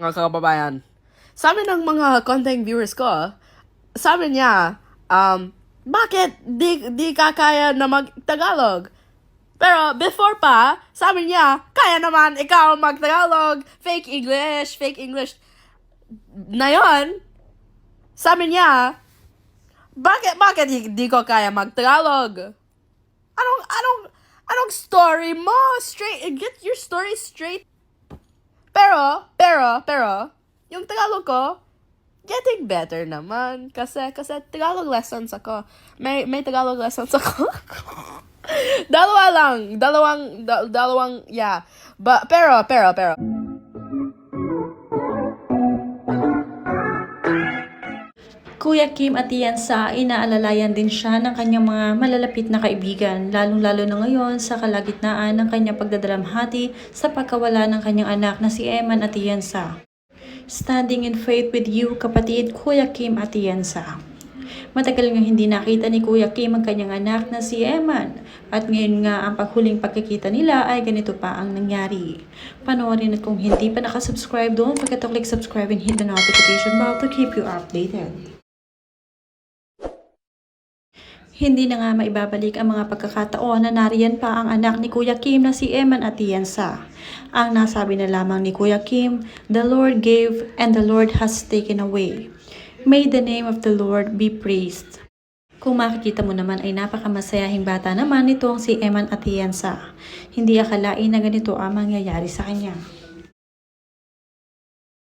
mga kababayan. Sabi ng mga content viewers ko, sabi niya, um, bakit di, di ka kaya na mag-Tagalog? Pero before pa, sabi niya, kaya naman ikaw mag-Tagalog, fake English, fake English. Na yun, sabi niya, bakit, bakit di, di ko kaya mag-Tagalog? Anong, anong, anong story mo? Straight, get your story straight. Pero, pero, pero, yung Tagalog ko, getting better naman. Kasi, kasi Tagalog lessons ako. May, may Tagalog lessons ako. Dalawa lang. Dalawang, da, dalawang, yeah. But, pero, pero, pero. Kuya Kim at Tiansa, inaalalayan din siya ng kanyang mga malalapit na kaibigan, lalong-lalo na ngayon sa kalagitnaan ng kanyang pagdadalamhati sa pagkawala ng kanyang anak na si Eman at Tiansa. Standing in faith with you, kapatid Kuya Kim at Tiansa. Matagal nga hindi nakita ni Kuya Kim ang kanyang anak na si Eman at ngayon nga ang paghuling pagkikita nila ay ganito pa ang nangyari. Panoorin at kung hindi pa nakasubscribe, to click subscribe and hit the notification bell to keep you updated. Hindi na nga maibabalik ang mga pagkakataon na nariyan pa ang anak ni Kuya Kim na si Eman Atienza. Ang nasabi na lamang ni Kuya Kim, The Lord gave and the Lord has taken away. May the name of the Lord be praised. Kung makikita mo naman ay napakamasayahing bata naman nitong si Eman Atienza. Hindi akalain na ganito ang mangyayari sa kanya.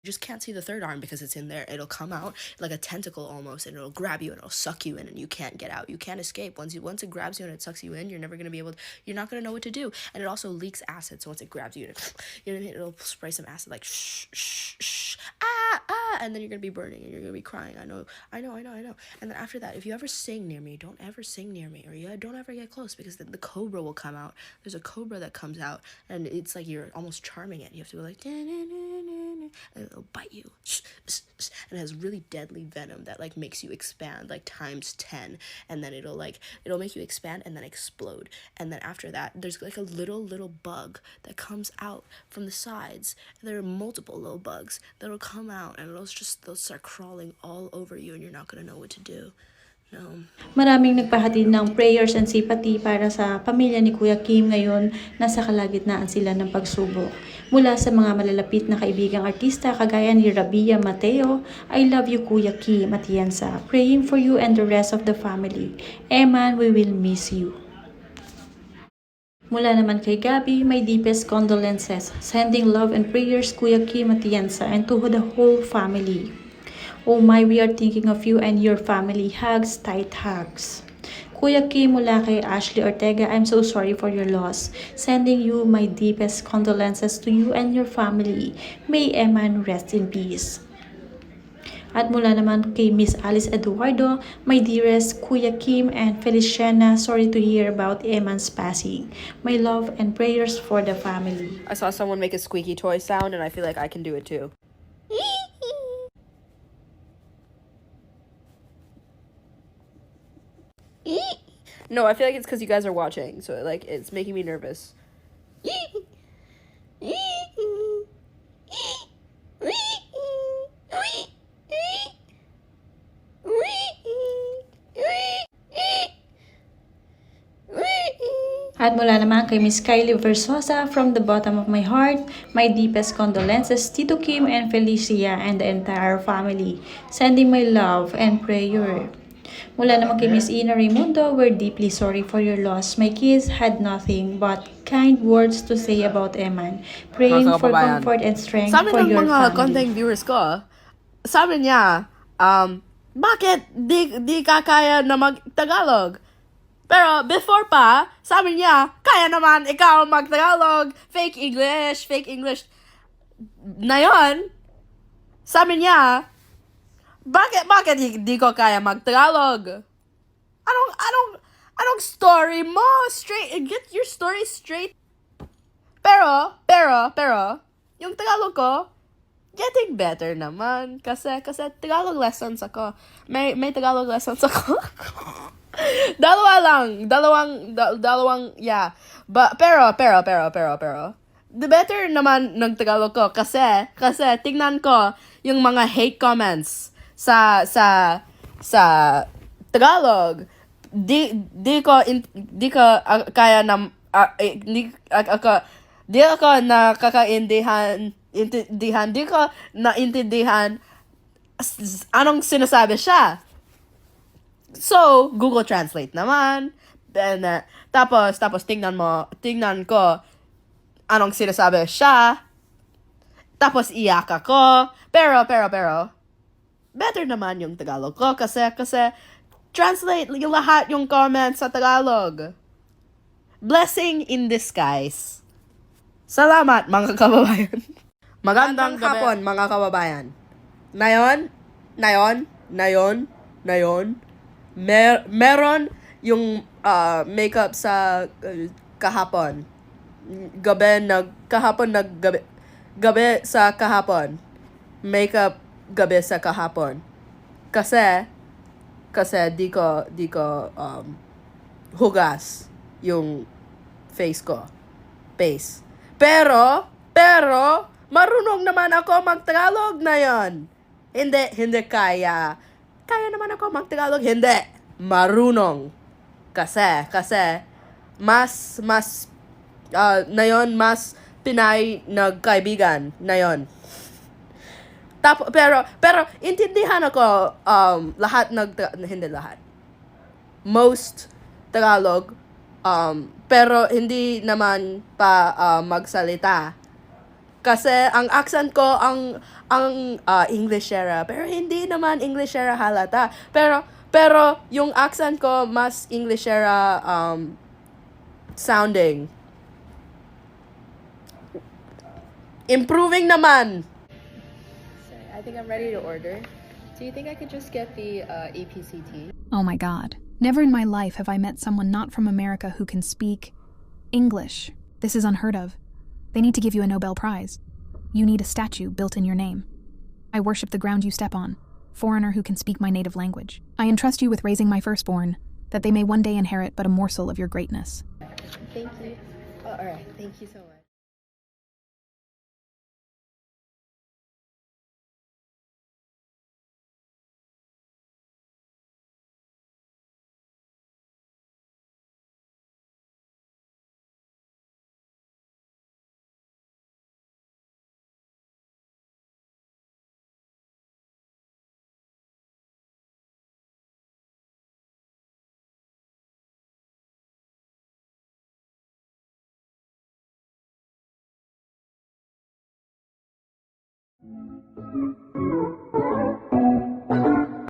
You just can't see the third arm because it's in there. It'll come out like a tentacle almost, and it'll grab you and it'll suck you in, and you can't get out. You can't escape. Once you once it grabs you and it sucks you in, you're never gonna be able. To, you're not gonna know what to do. And it also leaks acid. So once it grabs you, you know, it'll spray some acid like shh shh shh ah, and then you're gonna be burning and you're gonna be crying. I know, I know, I know, I know. And then after that, if you ever sing near me, don't ever sing near me, or yeah, don't ever get close because then the cobra will come out. There's a cobra that comes out, and it's like you're almost charming it. You have to go like. it'll bite you and it has really deadly venom that like makes you expand like times 10 and then it'll like it'll make you expand and then explode. And then after that there's like a little little bug that comes out from the sides. And there are multiple little bugs that'll come out and it'll just they'll start crawling all over you and you're not gonna know what to do Maraming nagpahatid ng prayers and sympathy para sa pamilya ni Kuya Kim ngayon nasa kalagitnaan sila ng pagsubok. Mula sa mga malalapit na kaibigang artista kagaya ni Rabia Mateo, I love you Kuya Kim at Yensa. Praying for you and the rest of the family. Eman, we will miss you. Mula naman kay Gabi, my deepest condolences. Sending love and prayers Kuya Kim at Yensa and to the whole family. Oh my, we are thinking of you and your family. Hugs, tight hugs. Kuya Kim mula kay Ashley Ortega, I'm so sorry for your loss. Sending you my deepest condolences to you and your family. May Eman rest in peace. At mula naman kay Miss Alice Eduardo, my dearest Kuya Kim and Feliciana, sorry to hear about Eman's passing. My love and prayers for the family. i saw someone make a squeaky toy sound and i feel like i can do it too No, I feel like it's because you guys are watching, so like it's making me nervous. At mula naman kay Miss Kylie Versosa, from the bottom of my heart, my deepest condolences Tito Kim and Felicia and the entire family. Sending my love and prayer. Mula naman kay Miss Ina Raimundo, we're deeply sorry for your loss. My kids had nothing but kind words to say about Eman. Praying Mga for kababayan. comfort and strength Sabi for ng your mga family. content viewers ko, sabi niya, um, bakit di, di ka kaya na mag-Tagalog? Pero before pa, sabi niya, kaya naman ikaw mag-Tagalog, fake English, fake English. Na yun, sabi niya, bakit, bakit di, di ko kaya mag-Tagalog? Anong, anong, anong story mo? Straight, get your story straight. Pero, pero, pero, yung Tagalog ko, getting better naman. Kasi, kasi Tagalog lessons ako. May, may Tagalog lessons ako. Dalawa lang. Dalawang, da, dalawang, yeah. But, pero, pero, pero, pero, pero. the better naman ng Tagalog ko kasi kasi tingnan ko yung mga hate comments sa sa sa Tagalog di di ko in, di ko ah, kaya na ah, eh, di ah, ako di ako nakakaintindihan intindihan di ko naintindihan anong sinasabi siya So, Google Translate naman. Then, uh, tapos, tapos tingnan mo, tingnan ko anong sinasabi siya. Tapos, iyak ako. Pero, pero, pero, better naman yung Tagalog ko kasi, kasi, translate yung lahat yung comments sa Tagalog. Blessing in disguise. Salamat, mga kababayan. Magandang hapon, mga kababayan. Nayon, nayon, nayon, nayon, mer meron yung ah, makeup sa uh, kahapon. Gabi nag kahapon nag gabi, gabi sa kahapon. Makeup gabi sa kahapon. Kasi kasi di ko di ko um, hugas yung face ko. Face. Pero pero marunong naman ako mag-Tagalog na yon. Hindi hindi kaya kaya naman ako mag-Tagalog. Hindi. Marunong. Kasi, kasi, mas, mas, ah, na yon mas Pinay nagkaibigan na yon. Tap, pero, pero, intindihan ako, um, lahat nag, hindi lahat. Most Tagalog, um, pero hindi naman pa ah, magsalita. Kasi ang accent ko ang ang ah, Englishera pero hindi naman Englishera halata. Pero pero yung accent ko mas Englishera um sounding. Improving naman. I think I'm ready to order. Do you think I could just get the uh, APCT? Oh my god. Never in my life have I met someone not from America who can speak English. This is unheard of. They need to give you a Nobel Prize. You need a statue built in your name. I worship the ground you step on, foreigner who can speak my native language. I entrust you with raising my firstborn, that they may one day inherit but a morsel of your greatness. Thank you. Oh, all right. Thank you so much.